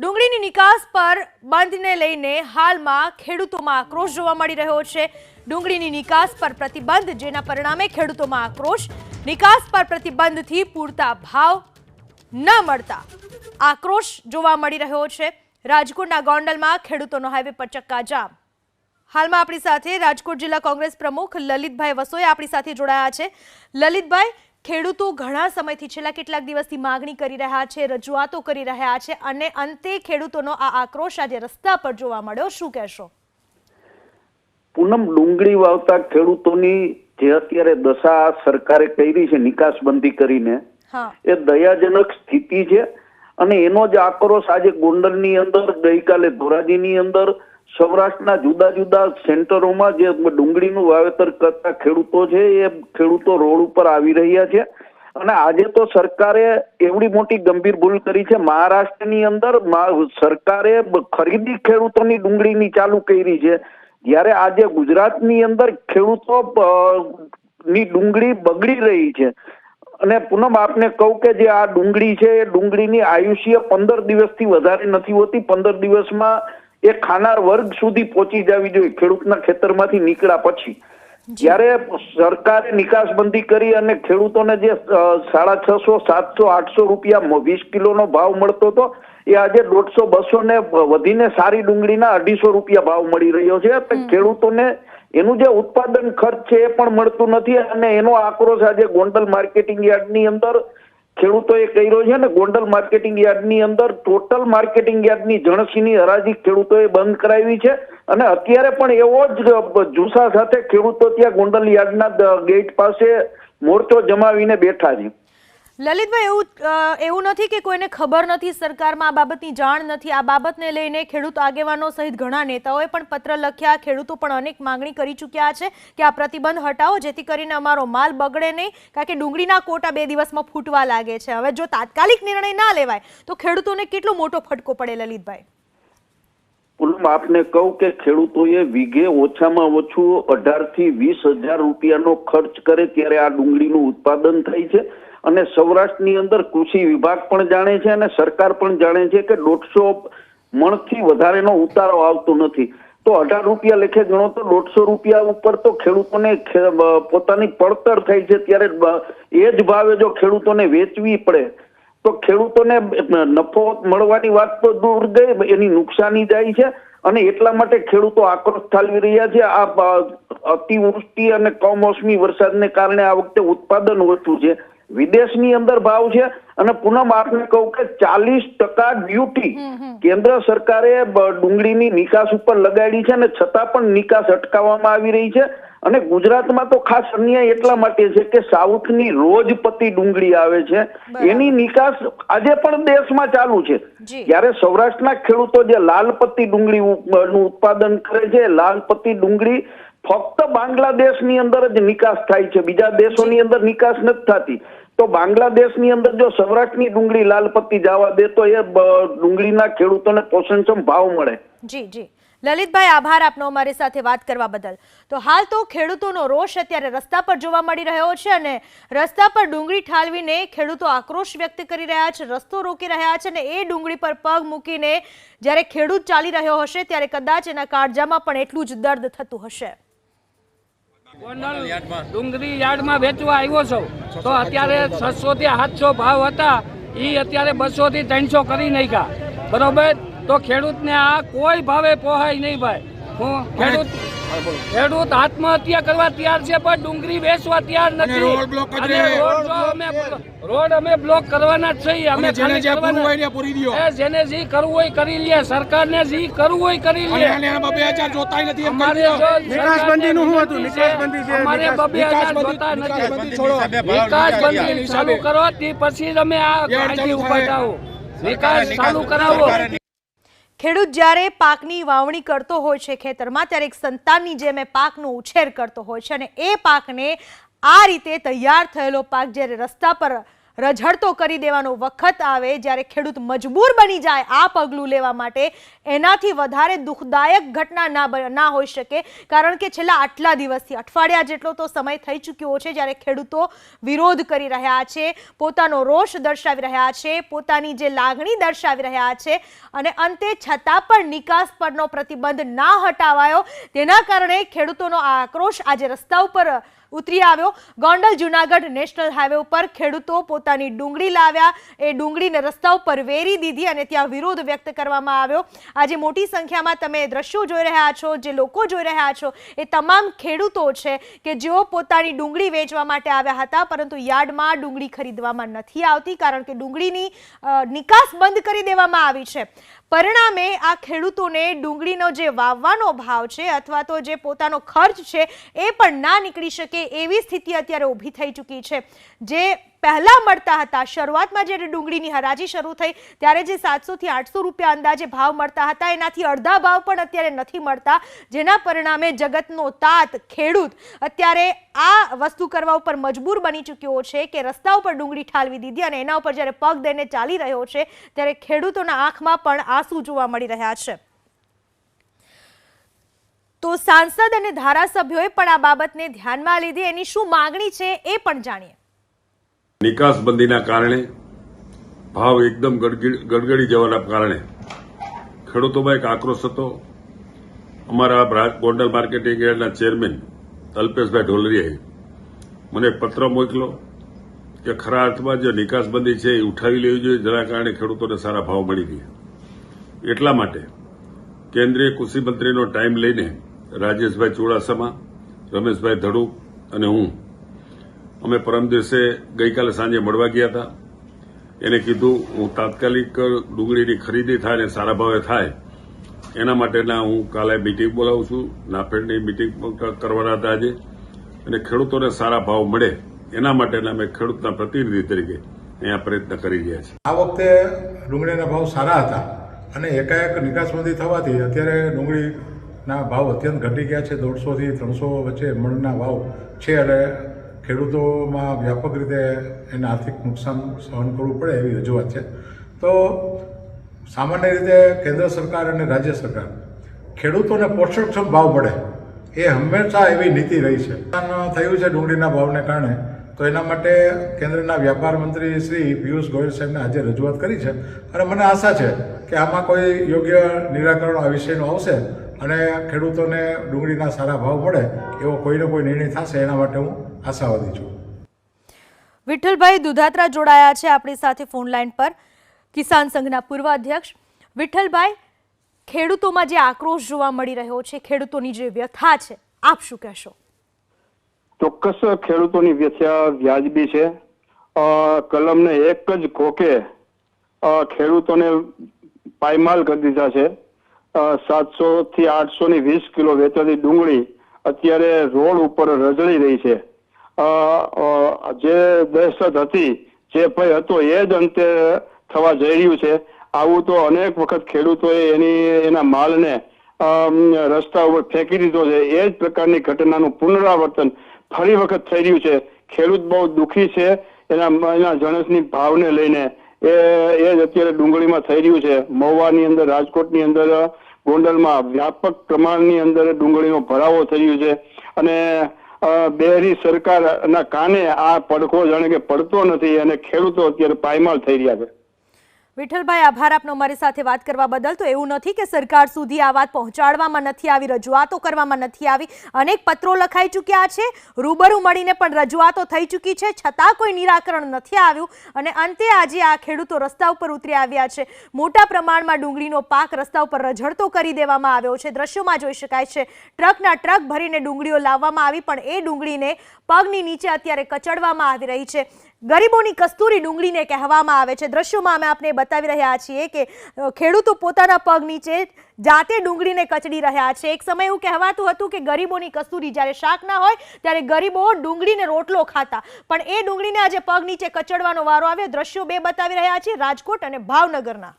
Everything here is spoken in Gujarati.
ડુંગળીની નિકાસ પર બંધને લઈને હાલમાં ખેડૂતોમાં આક્રોશ જોવા મળી રહ્યો છે. ડુંગળીની નિકાસ પર પ્રતિબંધ, જેના પરિણામે ખેડૂતોમાં આક્રોશ. નિકાસ પર પ્રતિબંધથી પૂરતા ભાવ ન મળતા આક્રોશ જોવા મળી રહ્યો છે. રાજકોટના ગોંડલમાં ખેડૂતોનો હાઈવે પર ચક્કાજામ હાલમાં આપણી સાથે રાજકોટ જિલ્લા કોંગ્રેસ પ્રમુખ લલિતભાઈ વસોઈ આપણી સાથે જોડાયા છે. લલિતભાઈ ખેડૂતો ઘણા સમયથી છેલ્લા કેટલાક દિવસથી માગણી કરી રહ્યા છે રજૂઆતો કરી રહ્યા છે અને અંતે ખેડૂતોનો આ આક્રોશ આજે રસ્તા પર જોવા મળ્યો. શું કહેશો? પૂનમ ડુંગળી વાવતા ખેડૂતોની જે અત્યારે દશા સરકારે કરી છે નિકાસબંધી કરીને એ દયાજનક સ્થિતિ છે અને એનો જ આક્રોશ આજે ગોંડલની અંદર ગઈકાલે ધોરાજીની અંદર સૌરાષ્ટ્રના જુદા જુદા સેન્ટરોમાં જે ડુંગળીનું વાવેતર કરતા ખેડૂતો છે, એ ખેડૂતો રોડ ઉપર આવી રહ્યા છે. અને આજે તો સરકારે એવડી મોટી ગંભીર ભૂલ કરી છે. મહારાષ્ટ્રની અંદર સરકારે ખરીદી ખેડૂતોની ડુંગળીની ચાલુ કરી છે. જ્યારે આજે ગુજરાતની અંદર ખેડૂતો ની ડુંગળી બગડી રહી છે. અને પૂનમ આપને કહું કે જે આ ડુંગળી છે, એ ડુંગળીની આયુષ્ય પંદર દિવસથી વધારે નથી હોતી. પંદર દિવસમાં એ ખાનાર વર્ગ સુધી પહોંચી જવી જોઈએ. ખેડૂતના ખેતરમાંથી નીકળ્યા પછી. જ્યારે સરકારે નિકાસબંધી કરી અને ખેડૂતોને જે સાડા છસો સાતસો આઠસો રૂપિયા વીસ કિલોનો ભાવ મળતો હતો એ આજે દોઢસો બસો ને વધીને સારી ડુંગળીના અઢીસો રૂપિયા ભાવ મળી રહ્યો છે. ખેડૂતોને એનું જે ઉત્પાદન ખર્ચ છે એ પણ મળતું નથી અને એનો આક્રોશ આજે ગોંડલ માર્કેટિંગ યાર્ડની અંદર ખેડૂતોએ કર્યો છે ને ગોંડલ માર્કેટિંગ યાર્ડની અંદર ટોટલ માર્કેટિંગ યાર્ડની જણસીની હરાજી ખેડૂતોએ બંધ કરાવી છે. અને અત્યારે પણ એવો જ જુસા સાથે ખેડૂતો ત્યાં ગોંડલ યાર્ડના ગેટ પાસે મોરચો જમાવીને બેઠા છે. લલિતભાઈ, એવું એવું નથી કે કોઈને ખબર નથી સરકારમાં આ બાબતની જાણ નથી. આ બાબતને લઈને ખેડૂત આગેવાનો સહિત ઘણા નેતાઓએ પણ પત્ર લખ્યા. ખેડૂતો પણ અનેક માંગણી કરી ચૂક્યા છે કે આ પ્રતિબંધ હટાવો, જેથી કરીને અમારો માલ બગડે નહીં. કારણ કે ડુંગળીના કોટા બે દિવસમાં ફૂટવા લાગે છે. હવે જો તાત્કાલિક નિર્ણય ના લેવાય, તો ખેડૂતોને કેટલો મોટો ફટકો પડે લલિતભાઈ? પૂનમ આપને કહું કે ખેડૂતોએ વીઘે ઓછામાં ઓછું અઢારથી વીસ હજાર રૂપિયાનો ખર્ચ કરે ત્યારે આ ડુંગળીનું ઉત્પાદન થાય છે. અને સૌરાષ્ટ્રની અંદર કૃષિ વિભાગ પણ જાણે છે અને સરકાર પણ જાણે છે કે દોઢસો મણથી વધારેનો ઉતારો આવતો નથી. તો અઢાર રૂપિયા લેખે ગણો તો દોઢસો રૂપિયા ઉપર તો ખેડૂતોને પોતાની પડતર થાય છે ત્યારે એ જ ભાવે જો ખેડૂતોને વેચવી પડે, તો ખેડૂતોને નફો મળવાની વાત તો દૂર ગઈ, એની નુકસાની જાય છે અને એટલા માટે ખેડૂતો આક્રોશ ઠાલવી રહ્યા છે. આ અતિવૃષ્ટિ અને કમોસમી વરસાદને કારણે આ વખતે ઉત્પાદન ઓછું છે. વિદેશની અંદર ભાવ છે અને પૂનમ આપને કહું કે ચાલીસ ટકા ડ્યુટી કેન્દ્ર સરકારે ડુંગળીની નિકાસ ઉપર લગાડી છે અને છતાં પણ નિકાસ અટકાવવામાં આવી રહી છે. અને ગુજરાતમાં તો ખાસ અન્યાય એટલા માટે છે કે સાઉથની રોજપતિ ડુંગળી આવે છે. એની નિકાસ આજે પણ દેશમાં ચાલુ છે. જ્યારે સૌરાષ્ટ્રના ખેડૂતો જે લાલપત્તી ડુંગળી નું ઉત્પાદન કરે છે લાલપત્તી ડુંગળી ફક્ત બાંગ્લાદેશની અંદર જ નિકાસ થાય છે. બીજા દેશોની અંદર નિકાસ નથી થતી. તો બાંગ્લાદેશની અંદર જો સૌરાષ્ટ્રની ડુંગળી લાલપત્તી જવા દે તો એ ડુંગળીના ખેડૂતોને પોષણક્ષમ ભાવ મળે. જી જી. લલિતભાઈ આભાર આપનો અમારી સાથે વાત કરવા બદલ. તો હાલ તો ખેડૂતોનો રોષ અત્યારે રસ્તા પર જોવા મળી રહ્યો છે અને રસ્તા પર ડુંગળી ઠાલવીને ખેડૂતો આક્રોશ વ્યક્ત કરી રહ્યા છે રસ્તો રોકી રહ્યા છે અને એ ડુંગળી પર પગ મૂકીને જ્યારે ખેડૂત ચાલી રહ્યો હશે ત્યારે કદાચ એના કાળજામાં પણ એટલું જ દર્દ થતું હશે. ડુંગળી યાર્ડમાં વેચવા આવ્યો છો. તો અત્યારે છસો થી સાતસો ભાવ હતા. એ અત્યારે બસો થી ત્રણસો કરી નાખ્યા. બરોબર? તો ખેડૂતને આ કોઈ ભાવે પોહાય નહીં ભાઈ. હું ખેડૂત ખેડૂત આત્મહત્યા કરવા તૈયાર છે પણ ડુંગળી વેચવા તૈયાર નથી. રોડ બ્લોક અને. અમે રોડ અમે બ્લોક કરવાના જ છીએ અમે જેને જે પૂરવું હોય ને પૂરી દ્યો. જેને જે કરવું હોય કરી લે સરકારને જે કરવું હોય કરી લે. હજાર નથી અમારે શું હતું? છે, અમારે બબે હજાર જોતા નથી. નિકાસબંધી છોડો. ચાલુ કરો તે પછી અમે આ ચાલુ ઊભા થાઓ નિકાસ ચાલુ કરાવો. ખેડૂત જ્યારે પાકની વાવણી કરતો હોય છે ખેતરમાં, ત્યારે એક સંતાનની જેમ એ પાકનો ઉછેર કરતો હોય છે અને એ પાકને આ રીતે તૈયાર થયેલો પાક જ્યારે રસ્તા પર રઝળતો કરી દેવાનો વખત આવે જ્યારે ખેડૂત મજબૂર બની જાય આ પગલું લેવા માટે, એનાથી વધારે દુઃખદાયક ઘટના ના ના હોઈ શકે. કારણ કે છેલ્લા આટલા દિવસથી, અઠવાડિયા જેટલો તો સમય થઈ ચૂક્યો છે જ્યારે ખેડૂતો વિરોધ કરી રહ્યા છે, પોતાનો રોષ દર્શાવી રહ્યા છે, પોતાની જે લાગણી દર્શાવી રહ્યા છે અને અંતે છતાં પણ નિકાસ પરનો પ્રતિબંધ ના હટાવાયો. તેના કારણે ખેડૂતોનો આક્રોશ આજે રસ્તા ઉપર ઉતરી આવ્યો. ગોંડલ જુનાગઢ નેશનલ હાઈવે ઉપર ખેડૂતો પોતાની ડુંગળી લાવ્યા. એ ડુંગળીને રસ્તા ઉપર વેરી દીધી અને ત્યાં વિરોધ વ્યક્ત કરવામાં આવ્યો. આજે મોટી સંખ્યામાં તમે દ્રશ્યો જોઈ રહ્યા છો, જે લોકો જોઈ રહ્યા છો, એ તમામ ખેડૂતો છે કે જેઓ પોતાની ડુંગળી વેચવા માટે આવ્યા હતા, પરંતુ યાર્ડમાં ડુંગળી ખરીદવામાં નથી આવતી, કારણ કે ડુંગળીની નિકાસ બંધ કરી દેવામાં આવી છે. પરિણામે આ ખેડૂતોને ડુંગળીનો જે વાવવાનો ભાવ છે, અથવા તો જે પોતાનો ખર્ચ છે, એ પણ ના નીકળી શકે એવી સ્થિતિ અત્યારે ઊભી થઈ ચૂકી છે, જે પહેલા મળતા હતા. શરૂઆતમાં જ્યારે ડુંગળીની હરાજી શરૂ થઈ, ત્યારે જે સાતસો થી આઠસો રૂપિયા અંદાજે ભાવ મળતા હતા, એનાથી અડધા ભાવ પણ અત્યારે નથી મળતા, જેના પરિણામે જગતનો તાત, ખેડૂત અત્યારે આ વસ્તુ કરવા ઉપર મજબૂર બની ચૂક્યો છે કે રસ્તા ઉપર ડુંગળી ઠાલવી દીધી અને એના ઉપર જ્યારે પગ દઈને ચાલી રહ્યો છે, ત્યારે ખેડૂતોના આંખમાં પણ આંસુ જોવા મળી રહ્યા છે. તો સાંસદ અને ધારાસભ્યોએ પણ આ બાબતને ધ્યાનમાં લીધી. એની શું માંગણી છે એ પણ જાણીએ. નિકાસબંધીના કારણે, ભાવ એકદમ ગડગડી જવાના કારણે ખેડૂતોમાં એક આક્રોશ હતો. અમારા ગોંડલ માર્કેટિંગ યાર્ડના ચેરમેન અલ્પેશભાઈ ઢોલરિયાએ મને પત્ર મોકલો કે ખરા અર્થમાં જે નિકાસબંધી છે એ ઉઠાવી લેવી જોઈએ. જેના કારણે ખેડૂતોને સારા ભાવ મળી ગયા એટલા માટે કેન્દ્રીય કૃષિ મંત્રીનો ટાઈમ લઈને રાજેશભાઈ ચુડાસમા, રમેશભાઈ ધડુક અને હું. અમે પરમ દિવસે ગઈકાલે સાંજે મળવા ગયા હતા. એને કીધું, હું તાત્કાલિક ડુંગળીની ખરીદી થાય અને સારા ભાવે થાય. એના માટેના હું કાલે મિટિંગ બોલાવું છું. નાફેડની મિટિંગ કરવાના હતા આજે. અને ખેડૂતોને સારા ભાવ મળે. એના માટેના અમે ખેડૂતના પ્રતિનિધિ તરીકે અહીંયા પ્રયત્ન કરી રહ્યા છીએ. આ વખતે ડુંગળીના ભાવ સારા હતા. અને એકાએક નિકાસબંધી થવાથી અત્યારે ડુંગળીના ભાવ અત્યંત ઘટી ગયા છે, દોઢસોથી ત્રણસો વચ્ચે મણના ભાવ છે. અને ખેડૂતોમાં વ્યાપક રીતે એને આર્થિક નુકસાન સહન કરવું પડે એવી રજૂઆત છે. તો સામાન્ય રીતે કેન્દ્ર સરકાર અને રાજ્ય સરકાર ખેડૂતોને પોષણક્ષમ ભાવ મળે એ હંમેશા એવી નીતિ રહી છે. થયું છે ડુંગળીના ભાવને કારણે, તો એના માટે કેન્દ્રના વ્યાપાર મંત્રી શ્રી પિયુષ ગોયલ સાહેબને આજે રજૂઆત કરી છે. અને મને આશા છે કે આમાં કોઈ યોગ્ય નિરાકરણ આ વિષયનું આવશે. અને ખેડૂતોને ડુંગળીના સારા ભાવ મળે એવો કોઈને કોઈ નિર્ણય થશે એના માટે હું આશાવાદી છું. વિઠ્ઠલભાઈ દુધાત્રા જોડાયા છે આપણી સાથે ફોન લાઈન પર. કિસાન સંઘના પૂર્વ અધ્યક્ષ. વિઠ્ઠલભાઈ ખેડૂતોમાં જે આક્રોશ જોવા મળી રહ્યો છે ખેડૂતોની જે વ્યથા છે આપ શું કહેશો? ચોક્કસ ખેડૂતોની વ્યથા વ્યાજબી છે. અ, કલમને એક જ ખોકે અ, ખેડૂતોને પાયમાલ કરી દીધા છે. સાતસો થી આઠસો ની વીસ કિલો વેચાતી ડુંગળી અત્યારે રોડ ઉપર રજળી રહી છે. જે દહેશત હતી, જે ભય હતો એ જ અંતે થવા જઈ રહ્યું છે. આવું તો અનેક વખત ખેડૂતોએ એની, એના માલને રસ્તા ઉપર ફેંકી દીધો છે. એ જ પ્રકારની ઘટનાનું પુનરાવર્તન ફરી વખત થઈ રહ્યું છે. ખેડૂત બહુ દુઃખી છે. એના એના જણસની ભાવને લઈને એ એ જ અત્યારે ડુંગળીમાં થઈ રહ્યું છે. મહુવાની અંદર, રાજકોટની અંદર, ગોંડલમાં વ્યાપક પ્રમાણની અંદર ડુંગળીનો ભરાવો થઈ રહ્યો છે. અને બેરી સરકારના કાને આ પડખો જાણે કે પડતો નથી અને ખેડૂતો અત્યારે પાયમાલ થઈ રહ્યા છે. વિઠ્ઠલભાઈ, આભાર. આપનો મારી સાથે વાત કરવા બદલ તો એવું નથી કે સરકાર સુધી આ વાત પહોંચાડવામાં નથી આવી, રજૂઆતો કરવામાં નથી આવી. અનેક પત્રો લખાઈ ચૂક્યા છે. રૂબરૂ મળીને પણ રજૂઆતો થઈ ચૂકી છે. છતાં કોઈ નિરાકરણ નથી આવ્યું. અને અંતે આજે આ ખેડૂતો રસ્તા ઉપર ઉતરી આવ્યા છે. મોટા પ્રમાણમાં ડુંગળીનો પાક રસ્તા ઉપર રઝળતો કરી દેવામાં આવ્યો છે. દ્રશ્યોમાં જોઈ શકાય છે, ટ્રકના ટ્રક ભરીને ડુંગળીઓ લાવવામાં આવી, પણ એ ડુંગળીને પગની નીચે અત્યારે કચડવામાં આવી રહી છે. ગરીબોની કસ્તુરી ડુંગળીને કહેવામાં આવે છે. દ્રશ્યોમાં અમે આપને બતાવી રહ્યા છીએ કે ખેડૂતો પોતાના પગ નીચે જાતે ડુંગળીને કચડી રહ્યા છે. એક સમય એવું કહેવાતું હતું કે ગરીબોની કસ્તુરી જ્યારે શાક ના હોય, ત્યારે ગરીબો ડુંગળીને રોટલો ખાતા. પણ એ ડુંગળીને આજે પગ નીચે કચડવાનો વારો આવ્યો. દ્રશ્યો બે બતાવી રહ્યા છીએ. રાજકોટ અને ભાવનગરના.